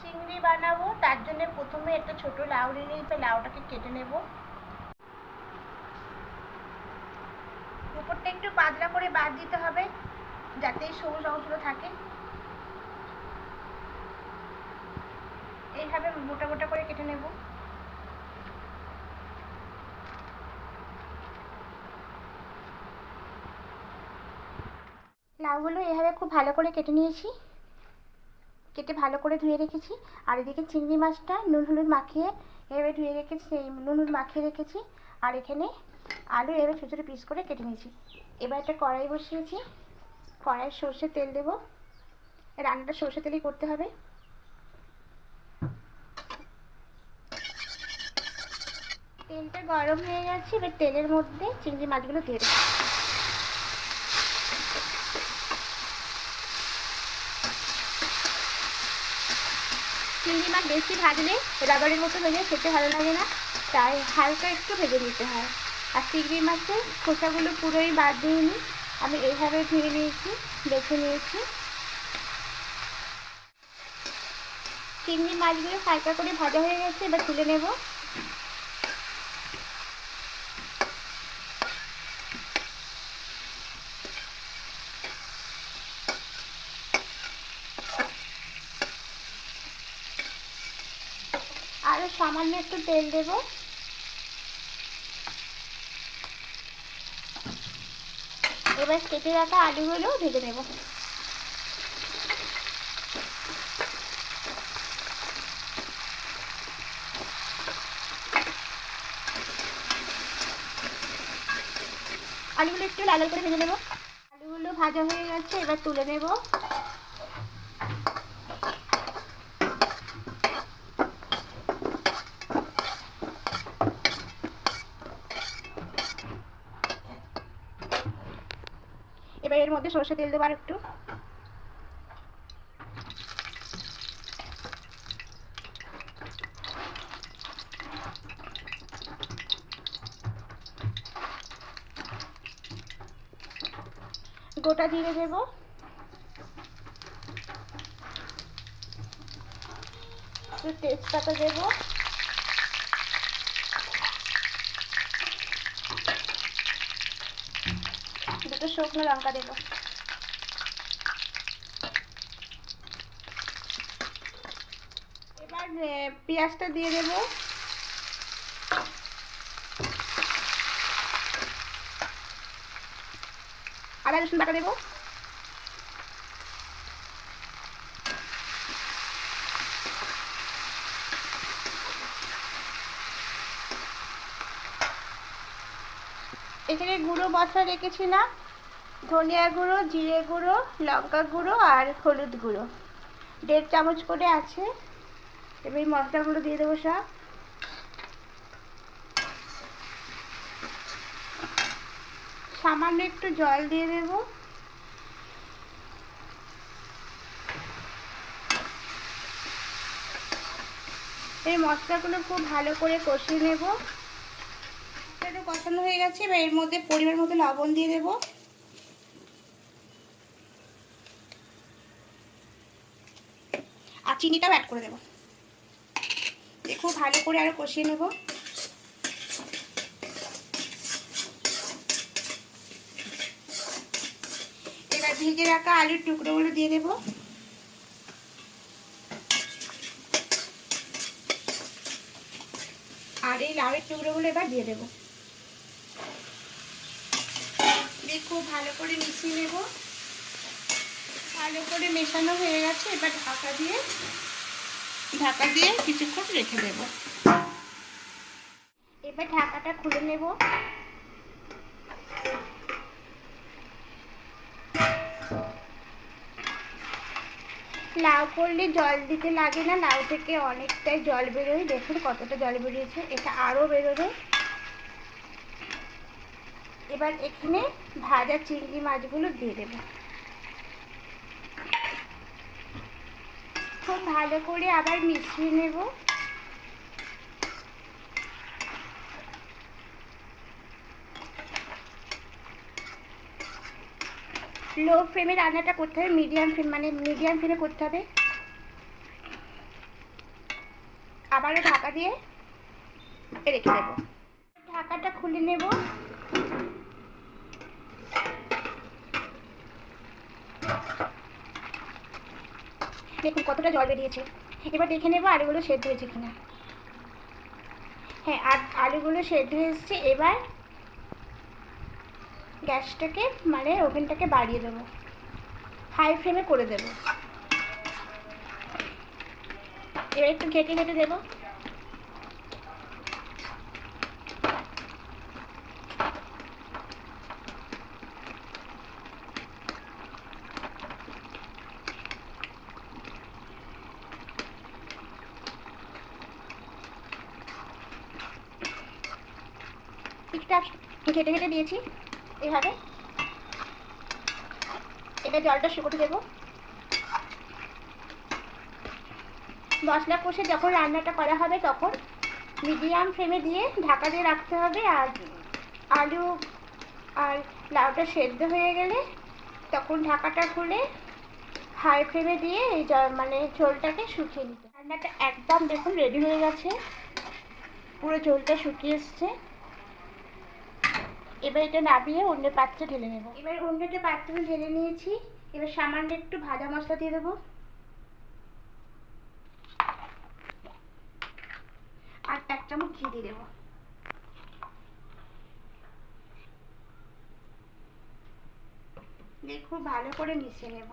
চিংড়ি বানাবো, তার জন্য প্রথমে একটা ছোট লাউ নিয়ে লাউটাকে কেটে নেব। উপরটা একটু পাতলা করে বাদ দিতে হবে, যাতে সবুজ অংশগুলো থাকে। এইভাবে মোটা মোটা করে কেটে নেব। লাউগুলো এভাবে খুব ভালো করে কেটে নিয়েছি। কেটে ভালো করে ধুয়ে রেখেছি। আর এদিকে চিংড়ি মাছটা নুন হলুদ মাখিয়ে এভাবে ধুয়ে রেখেছি নুন হলুদ মাখিয়ে রেখেছি। আর এখানে আলু এভাবে ছোটো ছোটো পিস করে কেটে নিয়েছি। এবার একটা কড়াই বসিয়েছি। কড়াই সর্ষে তেল দেবো। রান্নাটা সর্ষে তেলেই করতে হবে। তেলটা গরম হয়ে গেছে, এবার তেলের মধ্যে চিংড়ি মাছগুলো দিয়ে দেবো। চিংড়ি মাছ বেশি ভাজলে রাবারের মতো হয়ে যায়, খেতে ভালো লাগে না। তাই হালকা একটু ভেজে নিতে হয়। আর চিংড়ি মাছের খোসাগুলো পুরোই বাদ দিয়ে দিইনি আমি এইভাবে ধুয়ে নিয়েছি, বেছে নিয়েছি। চিংড়ি মাছগুলো হালকা করে ভাজা হয়ে গেছে, এবার তুলে নেব। আরও সামান্য একটু তেল দেব। এবার কেটে রাখা আলুগুলো ভেজে নেব। আলুগুলো একটু লাল করে ভেজে নেব। আলুগুলো ভাজা হয়ে গেছে, এবার তুলে নেব। এবার এর মধ্যে সরষে তেল দেবো একটু। গোটা জিরে দেবো। তেজপাতা দেবো। দুটো শুকনো লঙ্কা দেবো। এবার পেঁয়াজটা দিয়ে দেব। আদা রসুন বাটা দেবো। এখানে গুঁড়ো মশলা রেখেছিলাম। ধনিয়া গুঁড়ো, জিরে গুঁড়ো, লঙ্কা গুঁড়ো আর হলুদ গুঁড়ো। দেড় চামচ করে আছে। এবার মশলাগুলো দিয়ে দেবো সব। সামান্য একটু জল দিয়ে দেবো। এই মশলাগুলো খুব ভালো করে কষিয়ে নেব। কষানো হয়ে গেছে, এবার এর মধ্যে পরিমাণ মতো লবণ দিয়ে দেবো। আর চিনিটাও অ্যাড করে দেবো। খুব ভালো করে আরও কষিয়ে নেব। এবার ভেজে রাখা আলুর টুকরোগুলো দিয়ে দেবো। আর এই লাউয়ের টুকরোগুলো এবার দিয়ে দেবো। দিয়ে খুব ভালো করে মিশিয়ে নেব। ভালো করে মেশানো হয়ে গেছে, এবার ঢাকা দিয়ে ঢাকা দিয়ে কিছুক্ষণ রেখে দেব। এবার ঢাকাটা খুলে নেব। লাউ করলে জল দিতে লাগে না, লাউ থেকে অনেকটাই জল বেরোয়। দেখুন কতটা জল বেরিয়েছে, এটা আরও বেরোবে। এবার এখানে ভাজা চিংড়ি মাছগুলো দিয়ে দেবো। খুব ভালো করে আবার মিশিয়ে নেব। লো ফ্লেমে রান্নাটা করতে হবে, মিডিয়াম ফ্লেম মানে মিডিয়াম ফ্লেমে করতে হবে। আবারও ঢাকা দিয়ে রেখে দেবো। ঢাকাটা খুলে নেব। দেখুন কতটা জল বেরিয়েছে। এবার দেখে নেব আলুগুলো সেদ্ধ হয়েছে কি না হ্যাঁ আর আলুগুলো সেদ্ধ এসছে, এবার গ্যাসটাকে মানে ওভেনটাকে বাড়িয়ে দেবো। হাই ফ্লেমে করে দেবো। এবার একটু ঘেটে ঘেটে দেবো। ঠিকঠাক ঘেটে ঘেটে দিয়েছি এভাবে। এটা জলটা শুকোতে দেবো। মশলা কষে যখন রান্নাটা করা হবে তখন মিডিয়াম ফ্লেমে দিয়ে ঢাকা দিয়ে রাখতে হবে আর আলু আর লাউটা সেদ্ধ হয়ে গেলে তখন ঢাকাটা খুলে হাই ফ্লেমে দিয়ে এই মানে ঝোলটাকে শুকিয়ে নিতে রান্নাটা একদম দেখুন রেডি হয়ে গেছে। পুরো ঝোলটা শুকিয়ে এসছে। এবার এটা নামিয়ে অন্য পাত্রে ঢেলে নেব। এবার অন্য একটা পাত্রে ঢেলে নিয়েছি। এবার সামান্য একটু ভাজা মশলা দিয়ে দেবো। আর এক চামচ ঘি দিয়ে দেবো। দিয়ে খুব ভালো করে মিশিয়ে নেব।